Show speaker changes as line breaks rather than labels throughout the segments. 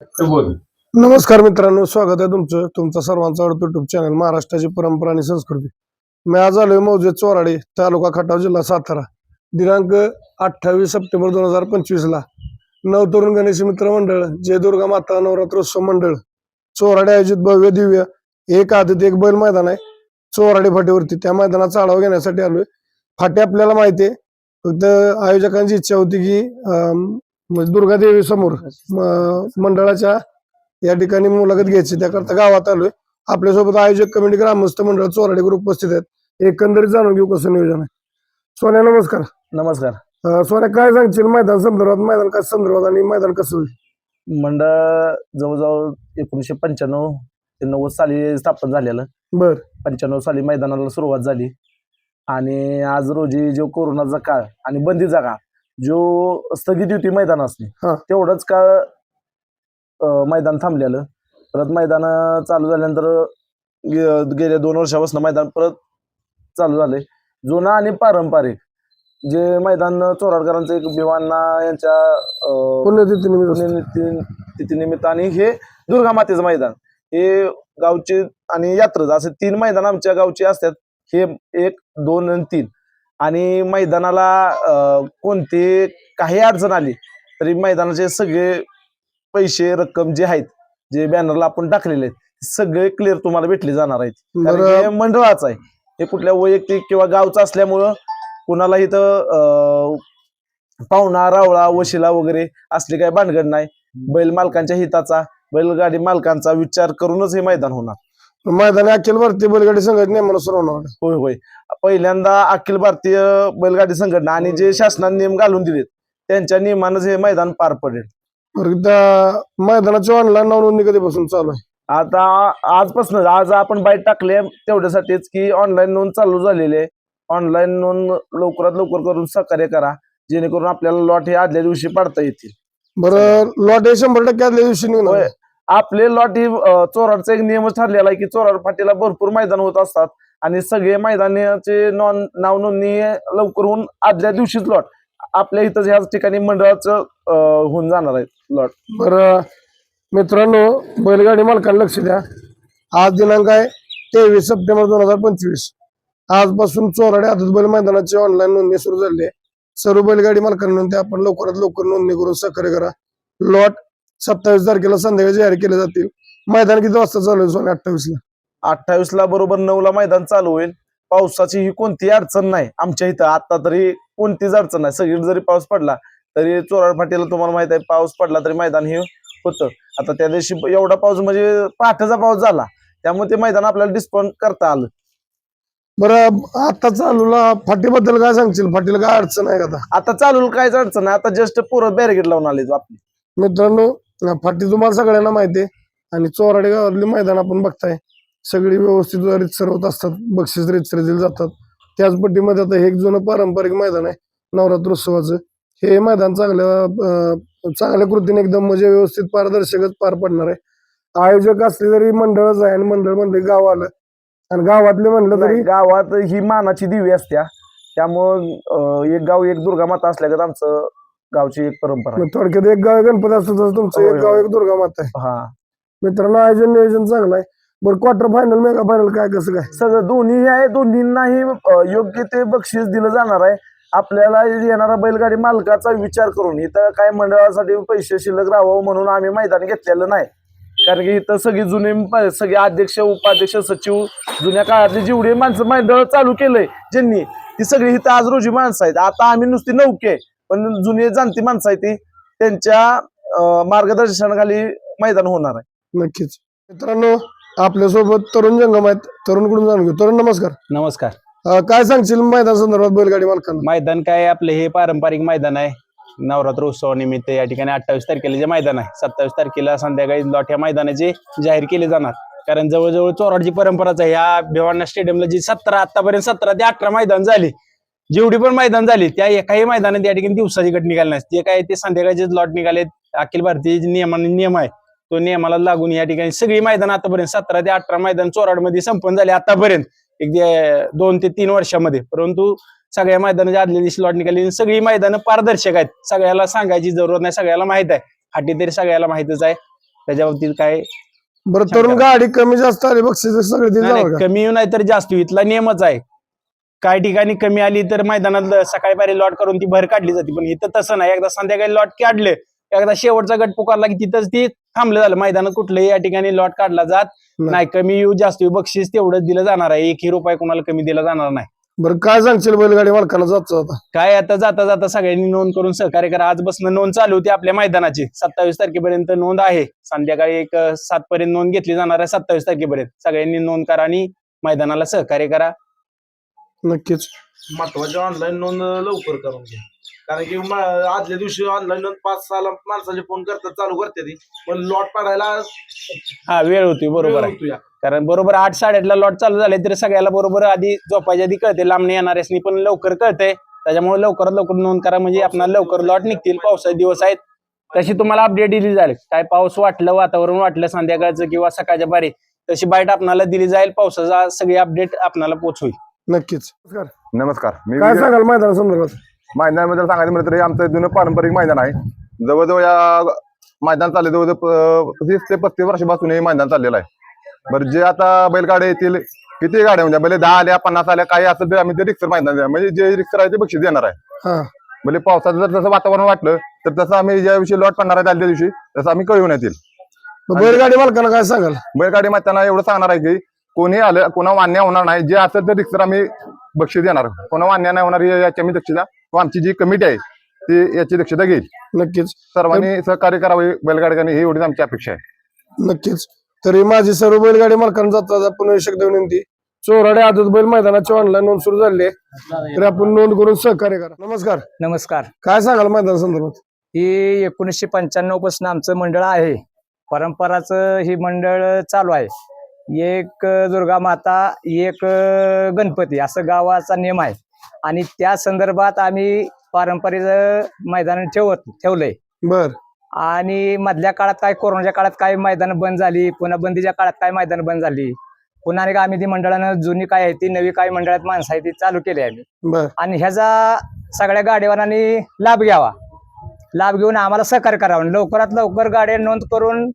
नमस्कार मित्रांनो स्वागत आहे तुमचं. तुमचा सर्वांचा आवडतो युट्यूब चॅनल महाराष्ट्राची परंपरा आणि संस्कृती. मी आज आलोय मौजे चोराडे तालुका खटाव जिल्हा सातारा. दिनांक अठ्ठावीस सप्टेंबर दोन हजार पंचवीस ला. नवतरुण गणेश मित्र मंडळ जय दुर्गा माता नवरात्रोत्सव मंडळ. चोराडे आयोजित भव्य दिव्य एक आदित एक बैल मैदान आहे. चोराडे फाटीवरती. त्या मैदानाचा आढावा घेण्यासाठी आलोय. फाटी आपल्याला माहिती आहे. फक्त आयोजकांची इच्छा होती की अं, म्हणजे दुर्गादेवी समोर मंडळाच्या या ठिकाणी मुलाखत घ्यायची. त्याकरता गावात आलोय. आपल्यासोबत आयोजक कमिटी ग्रामस्थ मंडळ चोराडे ग्रुप उपस्थित आहेत. एकंदरीत जाणून घेऊ कसं नियोजन आहे. सोन्या नमस्कार.
नमस्कार.
सोन्या काय सांगशील? मैदान संदर्भात मैदान कशा संदर्भात आणि मैदान कसं होईल?
मंडळ जवळजवळ एकोणीसशे पंच्याण्णव ते नव्वद साली स्थापन झालेलं.
बर.
पंच्याण्णव साली मैदानाला सुरुवात झाली. आणि आज रोजी जो कोरोनाचा काळ आणि बंदीचा काळ जो स्थगित होती मैदान असणे
हा.
तेवढंच काळ अं, मैदान थांबलेलं. परत मैदान चालू झाल्यानंतर गे- गेल्या दोन वर्षापासून मैदान परत चालू झाले जुना आणि पारंपरिक जे मैदान चोराडकरांचं एक भिवांना यांच्या अं,
पुण्यतिथी निमित्त
पुण्यतिथी तिथीनिमित्त आणि हे दुर्गा मातेचं मैदान. हे गावचे आणि यात्रा असे तीन मैदान आमच्या गावचे असतात. हे एक दोन आणि तीन. आणि मैदानाला कोणते काही अडचण आली तरी मैदानाचे सगळे पैसे रक्कम जे आहेत जे बॅनरला आपण टाकलेले आहेत सगळे क्लिअर तुम्हाला भेटले जाणार आहेत. कारण हे मंडळाचं आहे. हे कुठल्या वैयक्तिक किंवा गावचं असल्यामुळं कुणाला इथं पाहुणा रावळा वशिला वगैरे असली काही भानगड नाही. बैल मालकांच्या हिताचा बैलगाडी मालकांचा विचार करूनच हे मैदान होणार.
मैदान अखिल भारतीय बैलगाडी संघटने मला सुरू होणार आहे.
होय होय पहिल्यांदा अखिल भारतीय बैलगाडी संघटना आणि जे शासनाने नियम घालून दिलेत त्यांच्या नियमानंच हे मैदान पार पडेल
बरं त्या मैदानाची ऑनलाईन नोंदणी कधीपासून चालू आहे
आता आजपासून आज आपण बाईट टाकले तेवढ्यासाठीच की ऑनलाईन नोंद चालू झालेली आहे ऑनलाईन नोंद लवकरात लवकर करून सहकार्य करा जेणेकरून आपल्याला लॉट हे आदल्या दिवशी पाडता येतील
बरं लॉट हे शंभर टक्के आदल्या दिवशी निघणार
होय.
आहे.
आपले लॉट ही अं, चोराडचा एक नियमच ठरलेला आहे की चोराड फाटीला भरपूर मैदान होत असतात. आणि सगळे मैदानाचे नॉन नाव नोंदणी लवकर होऊन आदल्या दिवशीच लॉट आपल्या इथं ह्याच ठिकाणी मंडळाचं होऊन जाणार आहे लॉट
बरं मित्रांनो बैलगाडी मालकांना लक्ष द्या. आज दिनांक आहे तेवीस सप्टेंबर दोन हजार पंचवीस. आजपासून चोराडे आदत बैल मैदानाची ऑनलाईन नोंदणी सुरू झाली आहे. सर्व बैलगाडी मालकांना आपण लवकरात लवकर नोंदणी करून सहकार्य करा. लॉट सत्तावीस तारखेला संध्याकाळी जाहीर केले जातील. मैदान किती वाजता चालू आहे सोने अठ्ठावीस ला
अठ्ठावीस ला बरोबर नऊ ला मैदान चालू होईल. पावसाची ही कोणतीही अडचण नाही. आमच्या इथं आता तरी कोणतीच अडचण नाही. सगळी जरी पाऊस पडला तरी चोराड फाटीला तुम्हाला माहीत आहे पाऊस पडला तरी मैदान हे होतं. आता त्या दिवशी एवढा पाऊस म्हणजे पहाटेचा पाऊस झाला. त्यामुळे ते मैदान आपल्याला डिस्पाउंट करता आलं.
बरं आता चालूला फाटीबद्दल काय सांगशील? फाटीला काय अडचण आहे का आता?
आता चालू काहीच अडचण नाही. आता जस्ट पुरं बॅरिगेट लावून आले आपली.
मित्रांनो फाटी तुम्हाला सगळ्यांना माहिती आहे. आणि चोराडे गावातले मैदान आपण बघताय. सगळी व्यवस्थित रितसर होत असतात. बक्षीस रितसर दिले जातात. त्याच पट्टीमध्ये आता हे एक जुनं पारंपरिक मैदान आहे. नवरात्रोत्सवाचं हे मैदान चांगल्या चांगल्या कृतीने एकदम म्हणजे व्यवस्थित पारदर्शकच पार पडणार आहे. आयोजक असले तरी मंडळच आहे आणि मंडळ म्हणले गाव आलं. आणि गावातले म्हणलं तरी
गावात ही मानाची दिवी असत्या. त्यामुळं एक गाव एक दुर्गा माता असल्यागत आमचं गावची एक परंपरा.
थोडक्यात एक गाव गणपती असतो तसं तुमचं
होय,
एक गाव
होय.
एक दुर्गा माता आहे.
हा.
मित्रांनो आयोजन नियोजन चांगलं आहे. बरं क्वार्टर फायनल मेगा फायनल काय कसं काय?
सगळं दोन्ही आहे दोन्हींनाही अं, योग्य ते बक्षीस दिलं जाणार आहे. आपल्याला येणारा बैलगाडी मालकाचा विचार करून इथं काय मंडळासाठी पैसे शिल्लक राहावं म्हणून आम्ही मैदान घेतलेलं नाही. कारण की इथं सगळी जुने प- सगळे अध्यक्ष उपाध्यक्ष सचिव जुन्या काळातली जेवढी माणसं मंडळ चालू केलंय ज्यांनी ती सगळी इथं आज रोजी माणसं आहेत. आता आम्ही नुसती नौके पण जुने जाणती माणसं आहेत ती त्यांच्या मार्गदर्शनाखाली मैदान होणार आहे.
नक्कीच. मित्रांनो आपल्यासोबत तरुण जंगम आहेत तरुणकडून जाणून घेऊ? तरुण नमस्कार.
नमस्कार.
काय सांगशील मैदान संदर्भात बैलगाडी मालकांना?
मैदान काय आपलं हे पारंपरिक मैदान आहे. नवरात्र उत्सवानिमित्त या ठिकाणी अठ्ठावीस तारखेला जे मैदान आहे सत्तावीस तारखेला संध्याकाळी लॉट ह्या मैदानाचे जाहीर केले जाणार. कारण जवळजवळ चोराडची परंपराच आहे ह्या भिवांना स्टेडियमला जी सतरा आतापर्यंत सतरा ते अठरा मैदान झाली जेवढी पण मैदान झाली त्या एकाही मैदानात या ठिकाणी दिवसाची गट निघाली नाही. जे काय ते संध्याकाळचे लॉट निघाले अखिल भारतीय नियमाने नियम आहे तो नियमाला लागून या ठिकाणी सगळी मैदान आतापर्यंत सतरा ते अठरा मैदान चोराडमध्ये संपन्न झाले. आतापर्यंत एक दोन ते तीन वर्षामध्ये. परंतु सगळ्या मैदानाच्या आदल्या दिवशी लॉट निघाली आणि सगळी मैदानं पारदर्शक आहेत. सगळ्याला सांगायची जरूरत नाही सगळ्याला माहीत आहे. फाटी तरी सगळ्याला माहितच आहे. त्याच्या बाबतीत काय
बरं तरुण. गाडी कमी जास्त आली बक्षीस सगळे
कमी नाही तर जास्त. इथला नियमच आहे. काही ठिकाणी कमी आली तर मैदानात सकाळी पारी लॉट करून ती भर काढली जाते. पण इथं तसं नाही. एकदा संध्याकाळी लॉट काढले एकदा शेवटचा गट पुकारला की तिथंच ती थांबलं झालं. मैदानात कुठलंही या ठिकाणी लॉट काढला जात
नाही.
कमी येऊ जास्त येऊ बक्षीस तेवढंच दिलं जाणार आहे. एकही रुपये कोणाला कमी दिला जाणार नाही.
बरं काय सांगशील बैलगाडी मालकांना जात आता?
काय आता जाता जाता सगळ्यांनी नोंद करून सहकार्य करा. आजपासून नोंद चालू होती आपल्या मैदानाची. सत्तावीस तारखेपर्यंत नोंद आहे. संध्याकाळी एक सात पर्यंत नोंद घेतली जाणार आहे सत्तावीस तारखेपर्यंत. सगळ्यांनी नोंद करा आणि मैदानाला सहकार्य करा.
नक्कीच.
महत्वाची ऑनलाईन नोंद लवकर करून घ्या. कारण की म- आदल्या दिवशी ऑनलाईन नोंद पाच सहा माणसाचे फोन करतात चालू करते ती पण लॉट पाडायला
हा वेळ होती बरोबर आहे. कारण बरोबर आठ साडेआठला लॉट चालू झाले तरी सगळ्याला बरोबर आधी झोपायच्या आधी कळते लांबणे येणाऱ्यासनी पण लवकर कळते. त्याच्यामुळे लवकरात लवकर नोंद करा म्हणजे आपल्याला लवकर लॉट निघतील पावसाचे दिवस आहेत. तशी तुम्हाला अपडेट दिली जाईल. काय पाऊस वाटलं वातावरण वाटलं संध्याकाळचं किंवा सकाळच्या बारी तशी बाईट आपल्याला दिली जाईल पावसाचा सगळी अपडेट आपल्याला पोचवेल
नक्कीच. नमस्कार.
नमस्कार. मी
काय सांगाल मैदाना संदर्भात?
मैदानाबद्दल सांगायचं म्हटलं तरी आमचं जुनं पारंपरिक मैदान आहे. जवळजवळ या मैदान चालले जवळजवळ प- तीस ते पस्तीस वर्षापासून हे मैदान चाललेलं आहे. बरं जे आता बैलगाड्या येतील किती गाड्या म्हणजे भले दहा आल्या पन्नास आल्या काही तर आम्ही ते रिक्सर मैदान देणार. म्हणजे जे रिक्सर आहे ते बक्षीस देणार आहे.
हा.
भले पावसाचं जर तसं वातावरण वाटलं तर तसं आम्ही ज्या दिवशी लॉट पडणार आहे त्या दिवशी तसं आम्ही कळवून येतील.
मग बैलगाडी मालकांना काय सांगाल?
बैलगाडी मैदाना एवढं सांगणार आहे की कोणी आलं कोणा मान्य होणार नाही. जे असेल तर रिक्सर आम्ही बक्षीस देणार कोणा मान्य नाही होणार याची आम्ही दक्षता व आमची जी कमिटी आहे ती याची दक्षता घेईल.
नक्कीच.
सर्वांनी सहकार्य करावे बैलगाडीने ही एवढीच आमची अपेक्षा आहे.
नक्कीच. तरी माझी सर्व बैलगाडी मालकांना जातात आपण एक शब्द विनंती. चोराडे आदत बैल मैदानाची ऑनलाईन नोंद सुरू झाली आहे. तरी आपण नोंद करून सहकार्य करा. नमस्कार.
नमस्कार.
काय सांगाल मैदान संदर्भात?
ही एकोणीसशे पंच्याण्णवपासून आमचं मंडळ आहे. परंपराचं ही मंडळ चालू आहे. एक दुर्गा माता एक गणपती असं गावाचा नियम आहे. आणि त्या संदर्भात आम्ही पारंपरिक मैदान ठेवत ठेवलंय.
बर.
आणि मधल्या काळात काय कोरोनाच्या काळात काय मैदान बंद झाली पुन्हा बंदीच्या काळात काय मैदान बंद झाली पुन्हा आणि आम्ही ती मंडळानं जुनी काय आहे ती नवी काय मंडळात माणसं आहे ती चालू केली आम्ही.
बर.
आणि ह्याचा सगळ्या गाडीवारांनी लाभ घ्यावा. लाभ घेऊन आम्हाला सहकार्य करावं लवकरात लवकर गाड्या नोंद करून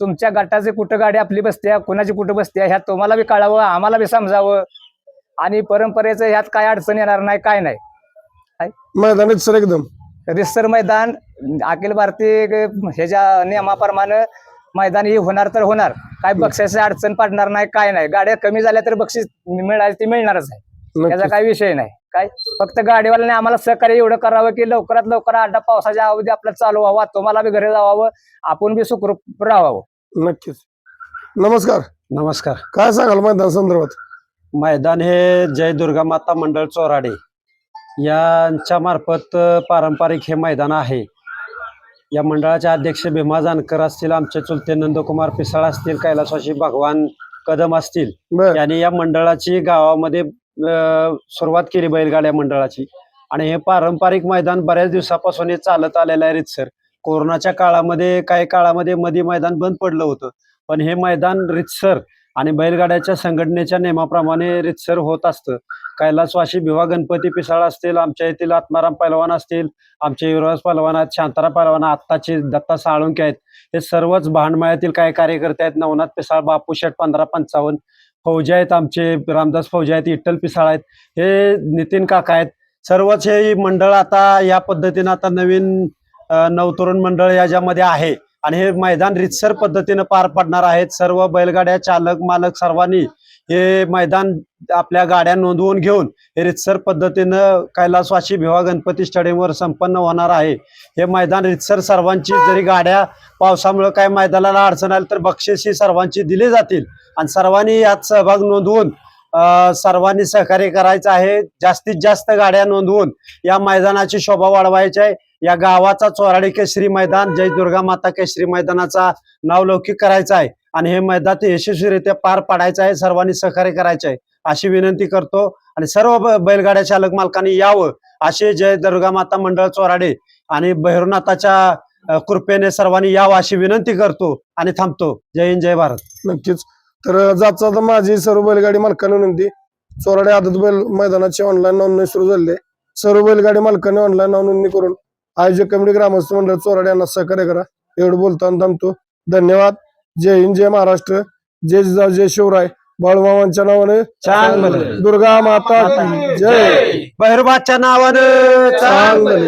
तुमच्या गटाची कुठं गाडी आपली बसते कुणाची कुठं बसते ह्यात तुम्हाला बी कळावं आम्हाला बी समजावं. आणि परंपरेचं ह्यात काय अडचण येणार नाही काय नाही.
मैदान सर एकदम.
रिसर मैदान अखिल भारतीय ह्याच्या नियमाप्रमाणे मैदान हे होणार तर होणार. काय बक्षिसाची अडचण पडणार नाही काय नाही. गाड्या कमी झाल्या तर बक्षीस मिळाली ती मिळणारच आहे. त्याचा. काही विषय नाही. काय? फक्त गाडीवाल्याने आम्हाला सहकार्य एवढं करावं की लवकरात लवकर अड्डा पावसाच्या अवधी आपलं चालू व्हावा तुम्हाला बी घरी जावावं आपण बी सुखरूप राहावं.
नक्कीच. नमस्कार.
नमस्कार.
काय सांगाल मैदान संदर्भात?
मैदान हे जय दुर्गा माता मंडळ चोराडे यांच्या मार्फत पारंपरिक हे मैदान आहे. या मंडळाचे अध्यक्ष भीमा जानकर असतील आमचे चुलते नंदकुमार पिसाळ असतील कैलासवासी भगवान कदम असतील यांनी या मंडळाची गावामध्ये सुरुवात केली बैलगाड्या मंडळाची. आणि हे पारंपरिक मैदान बऱ्याच दिवसापासून हे चालत आलेलं आहे रितसर. कोरोनाच्या काळामध्ये काही काळामध्ये मध्ये मैदान बंद पडलं होतं. पण हे मैदान रितसर आणि बैलगाड्याच्या संघटनेच्या नियमाप्रमाणे रितसर होत असतं. कैलासवाशी भिवा गणपती पिसाळ असतील आमच्या येथील आत्माराम पैलवान असतील आमचे युवराज पैलवान आहेत शांताराम पैलवान आत्ताचे दत्ता साळुंके आहेत. हे सर्वच भांडमळ्यातील काही कार्यकर्ते आहेत. नवनाथ पिसाळ बापू शेठ पंधरा पंचावन्न फौजे आहेत आमचे रामदास फौजे आहेत इट्टल पिसाळ आहेत हे नितीन काका आहेत. सर्वच हे मंडळ आता या पद्धतीनं आता नवीन नवतरुण मंडळ याच्यामध्ये आहे. आणि हे मैदान रितसर पद्धतीनं पार पडणार आहेत. सर्व बैलगाड्या चालक मालक सर्वांनी हे मैदान आपल्या गाड्या नोंदवून घेऊन हे रितसर पद्धतीनं कैलासवाशी भिवा गणपती स्टेडियमवर संपन्न होणार आहे. हे मैदान रितसर सर्वांची जरी गाड्या पावसामुळे काय मैदानाला अडचण आली तर बक्षीस ही सर्वांची दिली जातील. आणि सर्वांनी यात सहभाग नोंदवून सर्वांनी सहकार्य करायचं आहे. जास्तीत जास्त गाड्या नोंदवून या मैदानाची शोभा वाढवायची आहे. या गावाचा चोराडी केशरी मैदान जय दुर्गा माता केशरी मैदानाचा नावलौकिक करायचा आहे. आणि हे मैदान यशस्वीरित्या पार पाडायचं आहे सर्वांनी सहकार्य करायचं आहे. अशी विनंती करतो आणि सर्व बैलगाड्या चालक मालकांनी यावं असे जय दुर्गा माता मंडळ चोराडे आणि भैरवनाथाच्या कृपेने सर्वांनी यावं अशी विनंती करतो आणि थांबतो. जय हिंद जय भारत.
नक्कीच. तर जात तर माझी सर्व बैलगाडी मालकांना विनंती. चोराडे आदत बैल मैदानाची ऑनलाईन नोंदणी सुरू झाली सर्व बैलगाडी मालकांनी ऑनलाईन नोंदणी करून आयोजक कमिटी ग्रामस्थ मंडळ चोराडे यांना सहकार्य करा. एवढं बोलताना थांबतो. धन्यवाद. जय हिंद जय महाराष्ट्र. जय जिजाऊ जय शिवराय. बाळूमामांच्या नावाने दुर्गा माता जय.
भैरवाच्या नावानं
चांगलं